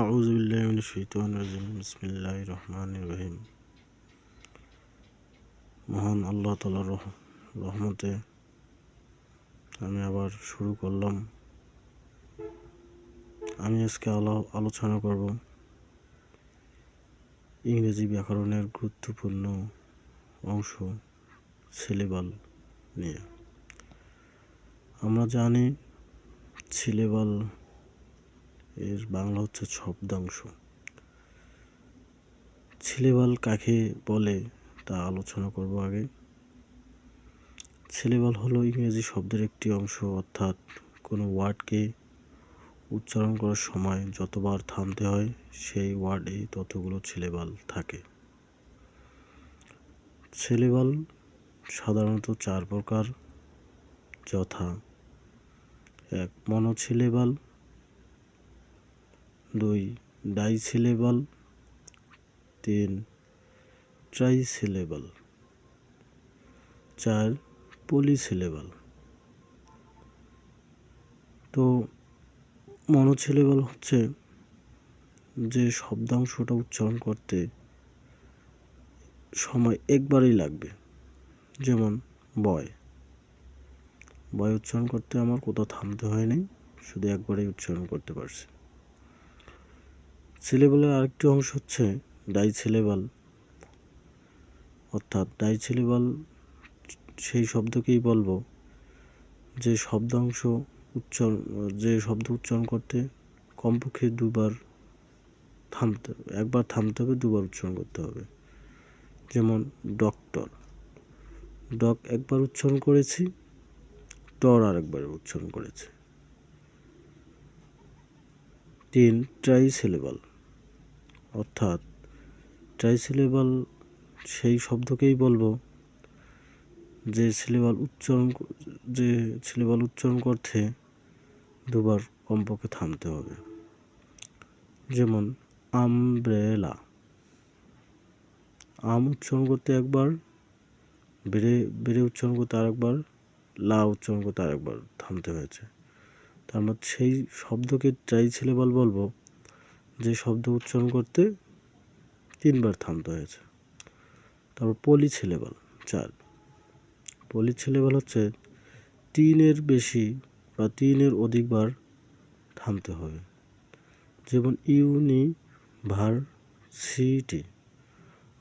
আউজুবিল্লাহ শৈতান রাজিম বিসমিল্লাহ রহমান রহিম মহান আল্লাহ তালার রহমতে আমি আবার শুরু করলাম। আমি আজকে আলোচনা করব ইংরেজি ব্যাকরণের গুরুত্বপূর্ণ অংশ সিলেবাল নিয়ে। আমরা জানি সিলেবাল এর বাংলা হচ্ছে শব্দাংশ। ছেলেবাল কাকে বলে তা আলোচনা করব আগে। সিলেবাল হলো ইংরেজি শব্দের একটি অংশ, অর্থাৎ কোনো ওয়ার্ডকে উচ্চারণ করার সময় যতবার থামতে হয়, সেই ওয়ার্ডে ততগুলো সিলেবাল থাকে। সিলেবাল সাধারণত চার প্রকার, যথা এক মনোসিলেবাল দুই ডাইসিলেবাল, তিন ট্রাইসিলেবাল, চার পলিসিলেবাল। তো মনোসিলেবাল হচ্ছে যে শব্দাংশটা উচ্চারণ করতে সময় একবারই লাগবে। যেমন বয়। বয় উচ্চারণ করতে আমার কোথাও থামতে হয়নি, শুধু একবারেই উচ্চারণ করতে পারছি। সিলেবালের আরেকটি অংশ হচ্ছে ডাইসিলেবাল অর্থাৎ ডাইসিলেবাল সেই শব্দকেই বলব। যে শব্দাংশ উচ্চারণ, যে শব্দ উচ্চারণ করতে কমপক্ষে দুবার থামতে, একবার থামতে হবে, দুবার উচ্চারণ করতে হবে। যেমন ডক্টর, ডক একবার উচ্চারণ করেছি, টর আরেকবার উচ্চারণ করেছি। তিন ট্রাইসিলেবাল অর্থাৎ ট্রাইসিলেবাল সেই শব্দকেই বলব যে সিলেবাল উচ্চারণ যে সিলেবাল উচ্চারণ করতে দুবার কমপক্ষে থামতে হবে। যেমন আমব্রেলা আম উচ্চারণ করতে একবার, বেড়ে বেড়ে উচ্চারণ করতে আরেকবার, লা উচ্চারণ করতে আরেকবার থামতে হয়েছে। তার মধ্যে সেই শব্দকে ট্রাই সিলেবাল বলব যে শব্দ উচ্চারণ করতে তিনবার থামতে হয়েছে। তারপর পলি সিলেবাল চার। পলি সিলেবাল হচ্ছে তিনের বেশি বা তিনের অধিকবার থামতে হবে। যেমন ইউনিভার্সিটি,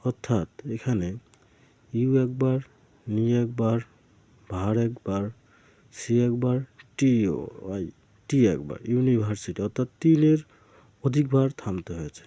অর্থাৎ এখানে ইউ একবার, নি একবার, ভার একবার, সি একবার, টি আই, টি একবার, ইউনিভার্সিটি, অর্থাৎ তিনের অধিকবার থামতে হয়েছে।